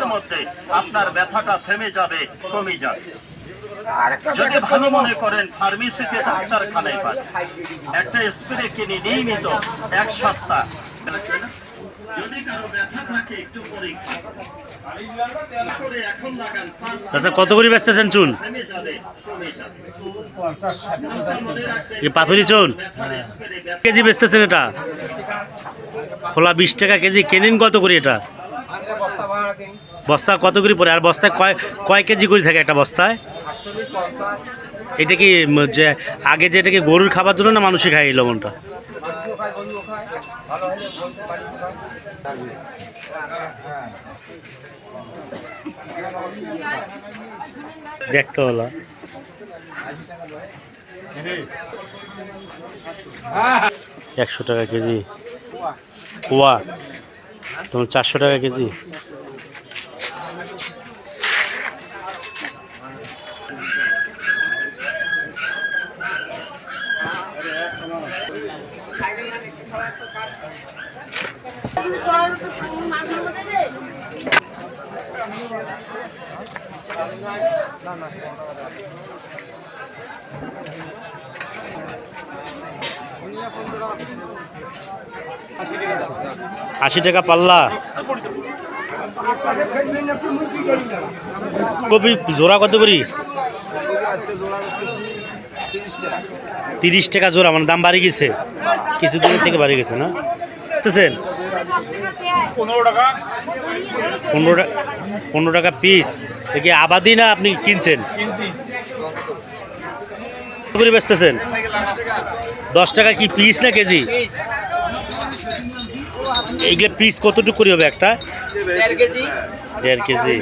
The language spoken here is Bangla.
মুহূর্তের মধ্যে আপনার ব্যথাটা থেমে যাবে কমে যাবে। যদি ভালো মনে করেন ফার্মেসিতে ডাক্তারখানায় পান। একটা স্প্রে কিনে নিয়মিত এক সপ্তাহ। যদি কারও ব্যথা থাকে একটু পরীক্ষা করে এখন লাগান পাঁচ আচ্ছা কত করে বেচতেছেন চুন? পাথরি চুন? কেজি বেচতেছেন এটা? খোলা বিশ টাকা কেজি কেনেন কত করে এটা? বস্তা কত করে পড়ে? আর বস্তায় কয় কয় কেজি করে থাকে একটা বস্তায়? এটা কি যে আগে যে এটা কি গরুর খাবার জন্য না মানুষই খায় এই লবণটা? দেখতে হলো। একশো টাকা কেজি। কোয়া। তোমার চারশো টাকা কেজি। আশি টাকা পাল্লা। কপি জোড়া কত করি? তিরিশ টাকা জোড়া মানে দাম বাড়ি গেছে। কিছু দিনের থেকে বাড়ি গেছে না? বুঝতেছেন? পনেরো টাকা। পনেরো টাকা পিস কি আবাদি না আপনি কিনছেন? করে বেচতেছেন? দশ টাকা কি পিস না কেজি? এইগুলো পিস কতটুকু করে হবে একটা? দেড় কেজি। দেড় কেজি।